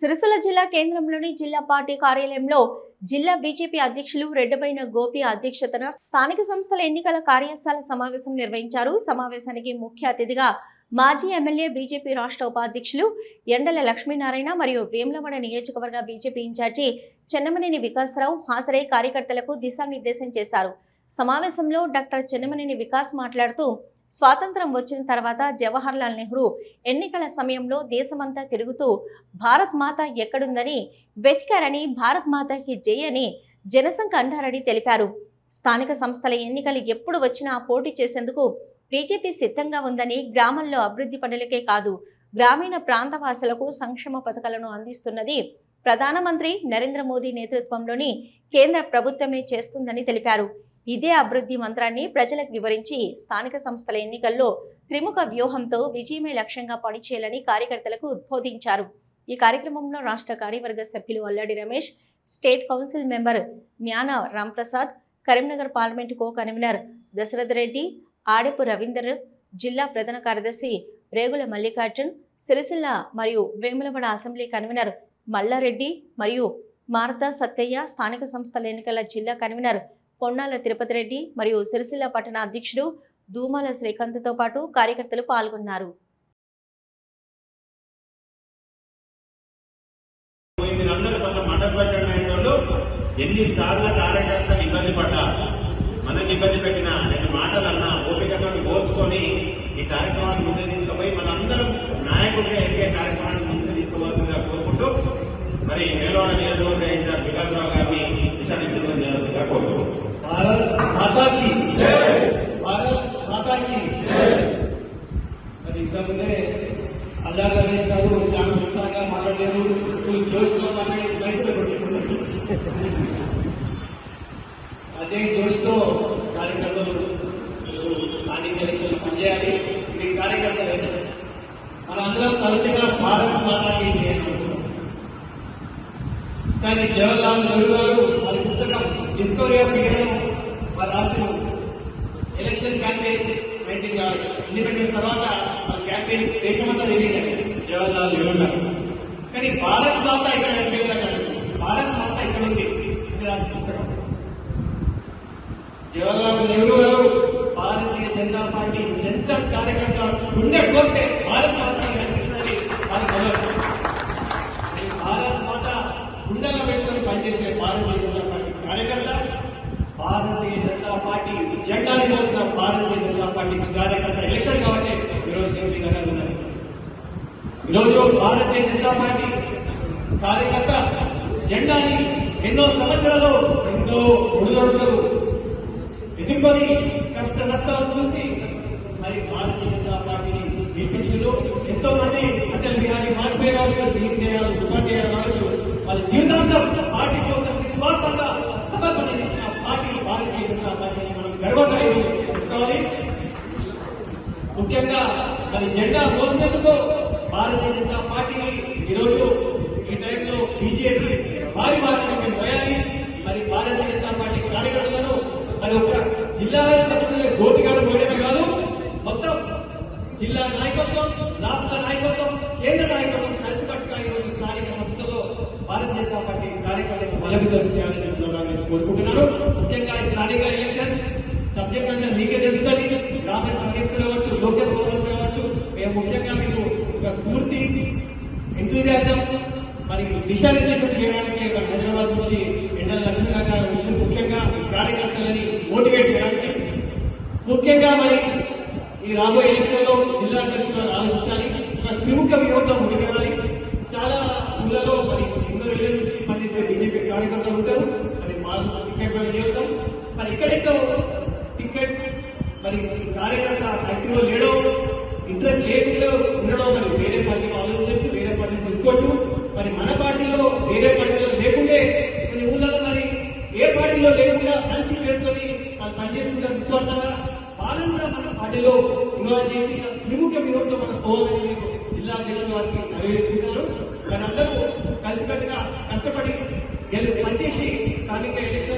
సిరిసిల్ల జిల్లా కేంద్రంలోని జిల్లా పార్టీ కార్యాలయంలో జిల్లా బీజేపీ అధ్యక్షులు రెడ్డబైన గోపి అధ్యక్షతన స్థానిక సంస్థల ఎన్నికల కార్యశాల సమావేశం నిర్వహించారు. సమావేశానికి ముఖ్య అతిథిగా మాజీ ఎమ్మెల్యే బీజేపీ రాష్ట్ర ఉపాధ్యక్షులు ఎండల లక్ష్మీనారాయణ మరియు వేములవాడ నియోజకవర్గ బీజేపీ ఇన్ఛార్జి చెన్నమనేని వికాసరావు హాజరై కార్యకర్తలకు దిశానిర్దేశం చేశారు. సమావేశంలో డాక్టర్ చెన్నమనేని వికాస్ మాట్లాడుతూ స్వాతంత్రం వచ్చిన తర్వాత జవహర్లాల్ నెహ్రూ ఎన్నికల సమయంలో దేశమంతా తిరుగుతూ భారత్ మాత ఎక్కడుందని వెతికారని భారత్ మాతకి జై అని జనసంఘ అంటారని తెలిపారు. స్థానిక సంస్థల ఎన్నికలు ఎప్పుడు వచ్చినా పోటీ చేసేందుకు బీజేపీ సిద్ధంగా ఉందని గ్రామంలో అభివృద్ధి పనులకే కాదు గ్రామీణ ప్రాంతవాసులకు సంక్షేమ పథకాలను అందిస్తున్నది ప్రధానమంత్రి నరేంద్ర మోదీ నేతృత్వంలోని కేంద్ర ప్రభుత్వమే చేస్తుందని తెలిపారు. ఇదే అభివృద్ధి మంత్రాన్ని ప్రజలకు వివరించి స్థానిక సంస్థల ఎన్నికల్లో త్రిముఖ వ్యూహంతో విజయమే లక్ష్యంగా పనిచేయాలని కార్యకర్తలకు ఉద్బోధించారు. ఈ కార్యక్రమంలో రాష్ట్ర కార్యవర్గ సభ్యులు Alladi Ramesh state council member Myana Ramprasad Karimnagar parliament co convener Dasharath Reddy Adepu Ravinder జిల్లా ప్రధాన కార్యదర్శి రేగుల మల్లికార్జున్ సిరిసిల్ల మరియు వేములవాడ అసెంబ్లీ కన్వీనర్ మల్లారెడ్డి మరియు మారత సత్తయ్య స్థానిక సంస్థల ఎన్నికల జిల్లా కన్వీనర్ పొన్నాల తిరుపతి రెడ్డి మరియు సిరిసిల్ల పట్టణ అధ్యక్షుడు దూమాల శ్రీకాంత్తో పాటు కార్యకర్తలు పాల్గొన్నారు. ఎన్నిసార్లు కార్యకర్తలు ఇబ్బంది ఇబ్బంది పెట్టిన ఓపికతో ఓర్చుకొని ఈ కార్యక్రమాన్ని తీసుకుపోయి మనందరం నాయకుడిగా ఎదిగే కార్యక్రమాన్ని ముందుకు తీసుకోవాల్సిందిగా కోరుకుంటూ మరి మేలవాడ నియోజకవర్గ ఇన్ఛార్జ్ వికాసరావు గారిని దిశానిర్దేశం చేయాల్సిందిగా కోరుకుంటూ మనందరం తరచుగా భారత్ మాతాకి కానీ జవహర్లాల్ నెహ్రూ గారు వారి పుస్తకం డిస్కవరీ ఆఫ్ ఇండియా వారు రాసిన ఎలక్షన్ క్యాంపెయిన్ నైన్టీన్ ఇండిపెండెన్స్ తర్వాత వాళ్ళ క్యాంపెయిన్ దేశమంతా తిరిగిందండి జవహర్లాల్ నెహ్రూ గారు. కానీ భారత్ మాత ఇక్కడ భారత్ మాత ఇక్కడ ఉంది. రాసిన పుస్తకం. జవహర్లాల్ నెహ్రూ గారు భారతీయ జనతా పార్టీ జనసంఘ్ కార్యకర్త గుండె కోస్తే భారత్ మాత కనిపిస్తుంది వారి మొదలు ఈ భారత్ మాత గుండెలో చేసే భారతీయ జనతా పార్టీ కార్యకర్త భారతీయ జనతా పార్టీ జెండాని మోసిన భారతీయ జనతా పార్టీ కార్యకర్త ఎలక్షన్ కాబట్టి ఈరోజు నేను మీ దగ్గర ఉన్నాను ఈరోజు భారతీయ జనతా పార్టీ కార్యకర్త జెండాని ఎన్నో సంవత్సరాలు ఎంతో ఒడిదొడుతారు ఎదుర్కొని కష్ట నష్టాలు చూసి మరి భారతీయ జనతా పార్టీని గెలిపించారు. ఎంతో మంది అటల్ బిహారీ వాజ్పేయి గారు దీన్ దయాళ్ ఉపాధ్యాయ గారు వాళ్ళ జీవితాంతం పార్టీ కోసం నిస్వార్థంగా సమర్పణ చేసిన పార్టీ భారతీయ జనతా పార్టీని మనం గర్వంగా ఈరోజు చెప్పుకోవాలి ముఖ్యంగా మరి జెండా మోసినందుకు భారతీయ జనతా పార్టీని ఈరోజు ఈ టైంలో బీజేపీ భారీ భారతీయ పోయాలి. మరి భారతీయ జనతా పార్టీ కార్యకర్తలను మరి ఒక జిల్లాలో అధ్యక్షులు పోయడమే కాదు మొత్తం జిల్లా నాయకత్వం రాష్ట్ర నాయకత్వం కేంద్ర నాయకత్వం కలిసికట్టుగా ఈరోజు స్థానిక సంస్థలో భారతీయ జనతా పార్టీ కార్యకర్తలకు బలవితం చేయాలని కోరుకుంటున్నాను. ముఖ్యంగా స్థానిక ఎలక్షన్స్ సబ్జెక్ట్ అంటే మీకే దిశానిర్దేశం చేయడానికి ఒక హైదరాబాద్ నుంచి ఎండల లక్ష్మీనారాయణ గారు వచ్చి ముఖ్యంగా కార్యకర్తలని మోటివేట్ చేయడానికి ముఖ్యంగా మరి ఈ రాబోయే ఎలక్షన్లో జిల్లా అధ్యక్షులు ఆలోచించాలి ఒక త్రిముఖ విరోధం ముందుకెళ్ళాలి. చాలా ఊళ్ళలో మరి ఎన్నో ఏళ్ళ నుంచి పనిచేసే బీజేపీ కార్యకర్తలు ఉంటారు. మరి మా టికెట్ చేస్తాం మరి ఎక్కడైతే టికెట్ మరి కార్యకర్త యాక్టివ్ లేడో ఇంట్రెస్ట్ లేదు ఉండడం మరి వేరే పార్టీ ఆలోచించవచ్చు వేరే పార్టీ తీసుకోవచ్చు. మరి మన పార్టీలో వేరే పార్టీలో లేకుంటే కొన్ని ఊళ్ళలో మరి ఏ పార్టీలో లేకుండా మంచి పేర్కొని వాళ్ళు పనిచేస్తుంటారు నిస్వార్థంగా వాళ్ళని కూడా మన పార్టీలో ఇన్వాల్వ్ చేసి త్రిముఖ వ్యూహంతో మనం పోవాలని మీకు జిల్లా అధ్యక్షుల వారికి తెలియజేస్తున్నారు మనందరూ కలిసికట్టుగా కష్టపడి పనిచేసి స్థానిక ఎలక్షన్